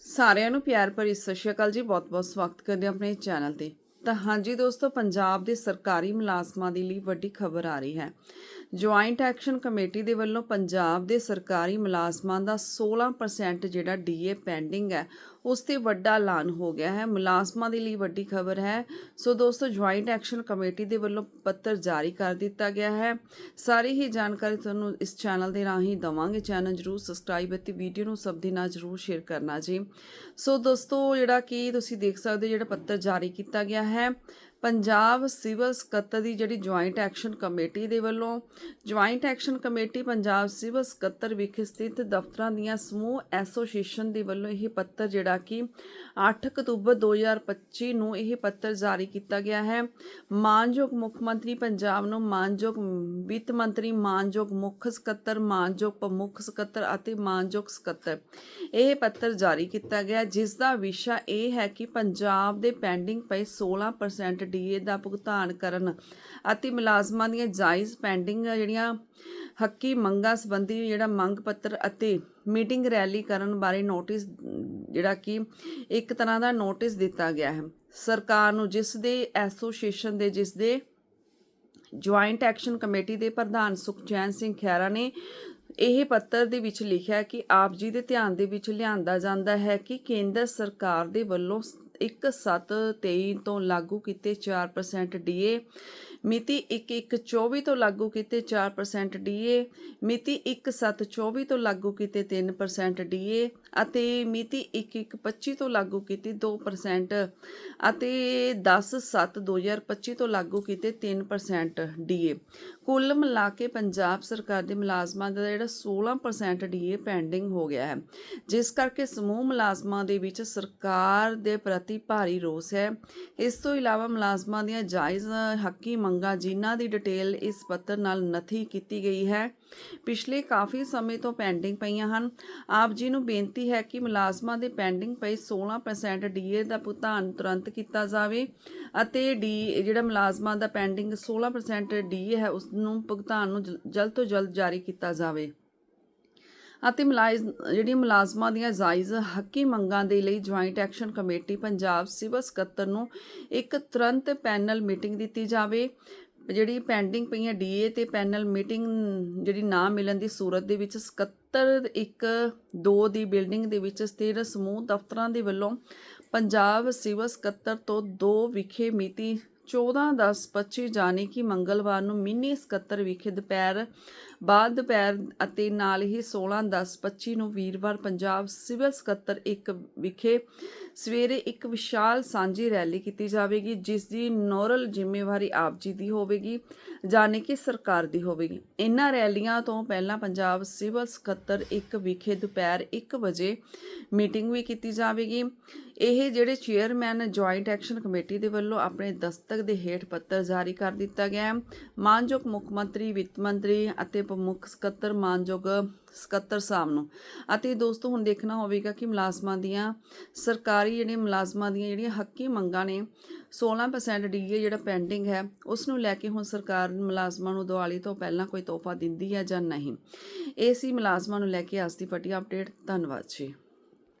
ਸਾਰਿਆਂ ਨੂੰ ਪਿਆਰ ਭਰੀ ਸਤਿ ਸ਼੍ਰੀ ਅਕਾਲ ਜੀ। ਬਹੁਤ-ਬਹੁਤ ਸਵਾਗਤ ਕਰਦੇ ਹਾਂ ਆਪਣੇ ਚੈਨਲ ਤੇ। ਤਾਂ ਹਾਂਜੀ ਦੋਸਤੋ, ਪੰਜਾਬ ਦੇ ਸਰਕਾਰੀ ਮੁਲਾਜ਼ਮਾਂ ਦੇ ਲਈ ਵੱਡੀ ਖਬਰ ਆ ਰਹੀ ਹੈ। ਜੁਆਇੰਟ ਐਕਸ਼ਨ ਕਮੇਟੀ ਦੇ ਵੱਲੋਂ ਪੰਜਾਬ ਦੇ ਸਰਕਾਰੀ ਮੁਲਾਜ਼ਮਾਂ ਦਾ 16% ਜਿਹੜਾ ਡੀਏ ਪੈਂਡਿੰਗ ਹੈ, ਉਸ ਤੇ ਵੱਡਾ ਐਲਾਨ ਹੋ ਗਿਆ ਹੈ। ਮੁਲਾਜ਼ਮਾਂ ਦੇ ਲਈ ਵੱਡੀ ਖਬਰ ਹੈ। ਸੋ ਦੋਸਤੋ ਜੁਆਇੰਟ ਐਕਸ਼ਨ ਕਮੇਟੀ ਦੇ ਵੱਲੋਂ ਪੱਤਰ ਜਾਰੀ ਕਰ ਦਿੱਤਾ ਗਿਆ ਹੈ। ਸਾਰੀ ਹੀ ਜਾਣਕਾਰੀ ਤੁਹਾਨੂੰ ਇਸ ਚੈਨਲ ਦੇ ਰਾਹੀਂ ਦਵਾਂਗੇ। ਚੈਨਲ ਜਰੂਰ ਸਬਸਕ੍ਰਾਈਬ ਅਤੇ ਵੀਡੀਓ ਨੂੰ ਸਭ ਦੇ ਨਾਲ ਜਰੂਰ ਸ਼ੇਅਰ ਕਰਨਾ ਜੀ। ਸੋ ਦੋਸਤੋ, ਜਿਹੜਾ ਕਿ ਤੁਸੀਂ ਦੇਖ ਸਕਦੇ ਹੋ, ਜਿਹੜਾ ਪੱਤਰ ਜਾਰੀ ਕੀਤਾ ਗਿਆ ਹੈ ਪੰਜਾਬ ਸਿਵਲ ਸਕੱਤਰ ਦੀ ਜਿਹੜੀ ਜੁਆਇੰਟ ਐਕਸ਼ਨ ਕਮੇਟੀ ਦੇ ਵੱਲੋਂ joint action committee Punjab civil ਸਕੱਤਰ ਵਿਖੇ ਸਥਿਤ ਦਫ਼ਤਰਾਂ ਦੀਆਂ ਸਮੂਹ ਐਸੋਸੀਏਸ਼ਨ ਦੇ ਵੱਲੋਂ ਇਹ ਪੱਤਰ ਜਿਹੜਾ ਕਿ 8 ਅਕਤੂਬਰ 2025 ਨੂੰ ਇਹ ਪੱਤਰ ਜਾਰੀ ਕੀਤਾ ਗਿਆ ਹੈ। ਮਾਨਯੋਗ ਮੁੱਖ ਮੰਤਰੀ ਪੰਜਾਬ ਨੂੰ ਮਾਨਯੋਗ ਵਿੱਤ ਮੰਤਰੀ, ਮਾਨਯੋਗ ਮੁੱਖ ਸਕੱਤਰ, ਮਾਨਯੋਗ ਪ੍ਰਮੁੱਖ ਸਕੱਤਰ ਅਤੇ ਮਾਨਯੋਗ ਸਕੱਤਰ ਇਹ ਪੱਤਰ ਜਾਰੀ ਕੀਤਾ ਗਿਆ, ਜਿਸ ਦਾ ਵਿਸ਼ਾ ਇਹ ਹੈ ਕਿ ਪੰਜਾਬ ਦੇ ਪੈਂਡਿੰਗ ਪਏ 16% ਡੀਏ ਦਾ ਭੁਗਤਾਨ ਕਰਨ ਅਤੇ ਮੁਲਾਜ਼ਮਾਂ ਦੀਆਂ ਜਾਇਜ਼ ਪੈਂਡਿੰਗ ਜਿਹੜੀਆਂ ਹੱਕੀ ਮੰਗਾਂ ਸੰਬੰਧੀ ਜਿਹੜਾ ਮੰਗ ਪੱਤਰ ਅਤੇ ਮੀਟਿੰਗ ਰੈਲੀ ਕਰਨ ਬਾਰੇ ਨੋਟਿਸ, ਜਿਹੜਾ ਕਿ ਇੱਕ ਤਰ੍ਹਾਂ ਦਾ ਨੋਟਿਸ ਦਿੱਤਾ ਗਿਆ ਹੈ। ਸਰਕਾਰ ਨੂੰ ਜਿਸ ਦੇ ਐਸੋਸੀਏਸ਼ਨ ਦੇ, ਜਿਸ ਦੇ ਜੁਆਇੰਟ ਐਕਸ਼ਨ ਕਮੇਟੀ ਦੇ ਪ੍ਰਧਾਨ ਸੁਖਚੈਨ ਸਿੰਘ ਖਹਿਰਾ ਨੇ ਇਹ ਪੱਤਰ ਦੇ ਵਿੱਚ ਲਿਖਿਆ ਕਿ ਆਪ ਜੀ ਦੇ ਧਿਆਨ ਦੇ ਵਿੱਚ ਲਿਆਂਦਾ ਜਾਂਦਾ ਹੈ ਕਿ ਕੇਂਦਰ ਸਰਕਾਰ ਦੇ ਵੱਲੋਂ 1723 ਤੋਂ ਲਾਗੂ ਕੀਤੇ 4% ਡੀਏ। ਮਿਤੀ 1124 ਤੋਂ ਲਾਗੂ ਕੀਤੇ 4% ਡੀਏ ਮਿਤੀ 1724 ਤੋਂ ਲਾਗੂ ਕੀਤੇ 3% ਡੀਏ ਅਤੇ ਮਿਤੀ 1125 ਤੋਂ ਲਾਗੂ ਕੀਤੀ 2% ਅਤੇ 10/7/2025 ਤੋਂ ਲਾਗੂ ਕੀਤੇ 3% ਡੀਏ ਕੁੱਲ ਮਿਲਾ ਕੇ ਪੰਜਾਬ ਸਰਕਾਰ ਦੇ ਮੁਲਾਜ਼ਮਾਂ ਦਾ ਜਿਹੜਾ 16% ਡੀਏ ਪੈਂਡਿੰਗ ਹੋ ਗਿਆ ਹੈ। ਜਿਸ ਕਰਕੇ ਸਮੂਹ ਮੁਲਾਜ਼ਮਾਂ ਦੇ ਵਿੱਚ ਸਰਕਾਰ ਦੇ ਪ੍ਰਤੀ ਭਾਰੀ ਰੋਸ ਹੈ। ਇਸ ਤੋਂ ਇਲਾਵਾ ਮੁਲਾਜ਼ਮਾਂ ਦੀਆਂ ਜਾਇਜ਼ ਹੱਕੀ ਮੰਗਾਂ ਜਿਨ੍ਹਾਂ ਦੀ ਡਿਟੇਲ ਇਸ ਪੱਤਰ ਨਾਲ ਨਥੀ ਕੀਤੀ ਗਈ ਹੈ। ਪਿਛਲੇ ਕਾਫੀ ਸਮੇਂ ਤੋਂ ਪੈਂਡਿੰਗ ਪਈਆਂ ਹਨ। ਆਪ ਜੀ ਨੂੰ ਬੇਨਤੀ ਹੈ ਕਿ ਮੁਲਾਜ਼ਮਾਂ ਦੇ ਪੈਂਡਿੰਗ ਪਏ 16% ਡੀਏ ਦਾ ਭੁਗਤਾਨ ਤੁਰੰਤ ਕੀਤਾ ਜਾਵੇ ਅਤੇ ਡੀ ਜਿਹੜਾ ਮੁਲਾਜ਼ਮਾਂ ਦਾ ਪੈਂਡਿੰਗ 16% ਡੀਏ ਹੈ ਉਸ ਨੂੰ ਭੁਗਤਾਨ ਨੂੰ ਜਲ- ਜਲਦ ਤੋਂ ਜਲਦ ਜਾਰੀ ਕੀਤਾ ਜਾਵੇ। ਅਤੇ ਮੁਲਾਇਜ਼ ਜਿਹੜੀ ਮੁਲਾਜ਼ਮਾਂ ਦੀਆਂ ਜਾਇਜ਼ ਹੱਕੀ ਮੰਗਾਂ ਦੇ ਲਈ joint action committee Punjab civil ਸਕੱਤਰ ਨੂੰ ਇੱਕ ਤੁਰੰਤ ਪੈਨਲ ਮੀਟਿੰਗ ਦਿੱਤੀ ਜਾਵੇ। ਜਿਹੜੀ ਪੈਂਡਿੰਗ ਪਈਆਂ ਡੀਏ ਤੇ ਪੈਨਲ ਮੀਟਿੰਗ ਜਿਹੜੀ ਨਾ ਮਿਲਣ ਦੀ ਸੂਰਤ ਦੇ ਵਿੱਚ ਸਕੱਤਰ ਇੱਕ 2 ਦੀ ਬਿਲਡਿੰਗ ਦੇ ਵਿੱਚ ਸਥਿਰ ਸਮੂਹ ਦਫ਼ਤਰਾਂ ਦੇ ਵੱਲੋਂ ਪੰਜਾਬ ਸਿਵਲ ਸਕੱਤਰ ਤੋਂ 2 ਵਿਖੇ ਮਿਤੀ 14/10/25 ਜਾਣੀ ਕਿ ਮੰਗਲਵਾਰ ਨੂੰ ਮਿੰਨੀ ਸਕੱਤਰ ਵਿਖੇ ਦੁਪਹਿਰ ਬਾਅਦ ਦੁਪਹਿਰ ਅਤੇ ਨਾਲ ਹੀ 16/10/25 ਨੂੰ ਵੀਰਵਾਰ ਪੰਜਾਬ ਸਿਵਲ ਸਕੱਤਰ ਇੱਕ ਵਿਖੇ ਸਵੇਰੇ ਇੱਕ ਵਿਸ਼ਾਲ ਸਾਂਝੀ ਰੈਲੀ ਕੀਤੀ ਜਾਵੇਗੀ, ਜਿਸ ਦੀ ਨੋਰਲ ਜ਼ਿੰਮੇਵਾਰੀ ਆਪ ਜੀ ਦੀ ਹੋਵੇਗੀ, ਜਾਣੀ ਕਿ ਸਰਕਾਰ ਦੀ ਹੋਵੇਗੀ। ਇਨ੍ਹਾਂ ਰੈਲੀਆਂ ਤੋਂ ਪਹਿਲਾਂ ਪੰਜਾਬ ਸਿਵਲ ਸਕੱਤਰ ਇੱਕ ਵਿਖੇ ਦੁਪਹਿਰ 1 ਵਜੇ ਮੀਟਿੰਗ ਵੀ ਕੀਤੀ ਜਾਵੇਗੀ। ਇਹ ਜਿਹੜੇ ਚੇਅਰਮੈਨ ਜੁਆਇੰਟ ਐਕਸ਼ਨ ਕਮੇਟੀ ਦੇ ਵੱਲੋਂ ਆਪਣੇ ਦਸਤਕ ਦੇ ਹੇਠ ਪੱਤਰ ਜਾਰੀ ਕਰ ਦਿੱਤਾ ਗਿਆ ਹੈ। ਮਾਨਯੋਗ ਮੁੱਖ ਮੰਤਰੀ, ਵਿੱਤ ਮੰਤਰੀ ਅਤੇ ਪ੍ਰਮੁੱਖ ਸਕੱਤਰ ਮਾਨਯੋਗ ਸਕੱਤਰ ਸਾਹਿਬ ਨੂੰ। ਅਤੇ ਦੋਸਤੋ, ਹੁਣ ਦੇਖਣਾ ਹੋਵੇਗਾ ਕਿ ਮੁਲਾਜ਼ਮਾਂ ਦੀਆਂ ਸਰਕਾਰੀ ਜਿਹੜੇ ਮੁਲਾਜ਼ਮਾਂ ਦੀਆਂ ਜਿਹੜੀਆਂ ਹੱਕੀ ਮੰਗਾਂ ਨੇ 16% ਡੀਏ ਜਿਹੜਾ ਪੈਂਡਿੰਗ ਹੈ, ਉਸ ਨੂੰ ਲੈ ਕੇ ਹੁਣ ਸਰਕਾਰ ਮੁਲਾਜ਼ਮਾਂ ਨੂੰ ਦੀਵਾਲੀ ਤੋਂ ਪਹਿਲਾਂ ਕੋਈ ਤੋਹਫਾ ਦਿੰਦੀ ਹੈ ਜਾਂ ਨਹੀਂ। ਇਹ ਸੀ ਮੁਲਾਜ਼ਮਾਂ ਨੂੰ ਲੈ ਕੇ ਅੱਜ ਦੀ ਫਟੀ ਅਪਡੇਟ ਧੰਨਵਾਦ ਜੀ।